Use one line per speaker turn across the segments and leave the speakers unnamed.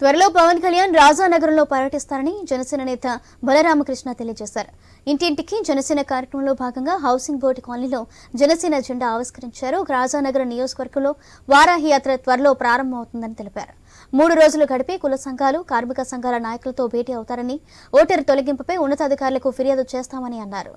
త్వరలో పవన్ కళ్యాణ్ రాజానగరంలో పర్యటిస్తారని జనసేన నేత బలరామకృష్ణ తెలియజేశారు. ఇంటింటికి జనసేన కార్యక్రమంలో భాగంగా హౌసింగ్ బోర్డు కాలనీలో జనసేన జెండా ఆవిష్కరించారు. రాజానగరం నియోజకవర్గంలో వారాహి యాత్ర త్వరలో ప్రారంభమవుతుందని తెలిపారు. మూడు రోజులు గడిపి కుల సంఘాలు కార్మిక సంఘాల నాయకులతో భేటీ అవుతారని ఓటరు తొలగింపుపై ఉన్నతాధికారులకు ఫిర్యాదు చేస్తామని అన్నారు.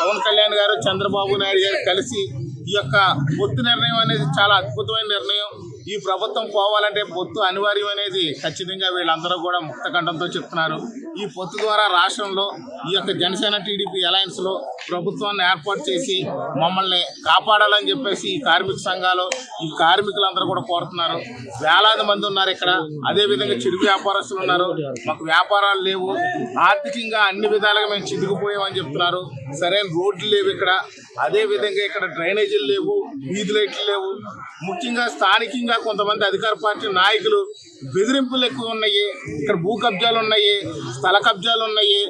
పవన్ కళ్యాణ్ గారు చంద్రబాబు నాయుడు గారు కలిసి ఈ యొక్క పొత్తు నిర్ణయం అనేది చాలా అద్భుతమైన నిర్ణయం. ఈ ప్రభుత్వం పోవాలంటే పొత్తు అనివార్యం అనేది ఖచ్చితంగా వీళ్ళందరూ కూడా ముక్తకంఠంతో చెప్తున్నారు. ఈ పొత్తు ద్వారా రాష్ట్రంలో ఈ యొక్క జనసేన టీడీపీ అలయన్స్లో ప్రభుత్వాన్ని ఏర్పాటు చేసి మమ్మల్ని కాపాడాలని చెప్పేసి ఈ కార్మిక సంఘాలు ఈ కార్మికులందరూ కూడా కోరుతున్నారు. వేలాది మంది ఉన్నారు ఇక్కడ. అదే విధంగా చిరు వ్యాపారస్తులు ఉన్నారు. మాకు వ్యాపారాలు లేవు. ఆర్థికంగా అన్ని విధాలుగా మేము చిదిగిపోయామని చెప్తున్నారు. సరైన రోడ్లు లేవు ఇక్కడ. అదే విధంగా ఇక్కడ డ్రైనేజీలు లేవు వీధి లైట్లు లేవు. ముఖ్యంగా స్థానికంగా కొంతమంది అధికార పార్టీ నాయకులు బెదిరింపులు ఎక్కువ ఉన్నాయి ఇక్కడ భూ కబ్జాలు ఉన్నాయి స్థల కబ్జాలు ఉన్నాయి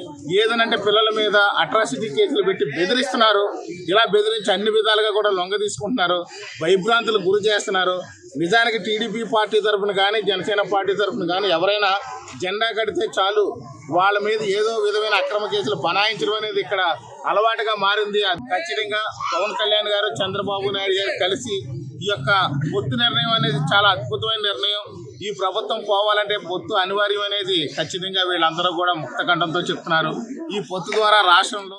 ఏదనంటే పిల్లల మీద అట్రాసిటీ కేసులు పెట్టి బెదిరిస్తున్నారు. ఇలా బెదిరించి అన్ని విధాలుగా కూడా లొంగ తీసుకుంటున్నారు. భయభ్రాంతులు గురి చేస్తున్నారు. నిజానికి టీడీపీ పార్టీ తరఫున కానీ జనసేన పార్టీ తరఫున కానీ ఎవరైనా జెండా కడితే చాలు. వాళ్ళ మీద ఏదో విధమైన అక్రమ కేసులు బనాయించడం అనేది ఇక్కడ అలవాటుగా మారింది. ఖచ్చితంగా పవన్ కళ్యాణ్ గారు చంద్రబాబు నాయుడు గారు కలిసి ఈ యొక్క పొత్తు నిర్ణయం అనేది చాలా అద్భుతమైన నిర్ణయం. ఈ ప్రభుత్వం పోవాలంటే పొత్తు అనివార్యం అనేది ఖచ్చితంగా వీళ్ళందరూ కూడా ముక్తకంఠంతో చెప్తున్నారు. ఈ పొత్తు ద్వారా రాష్ట్రంలో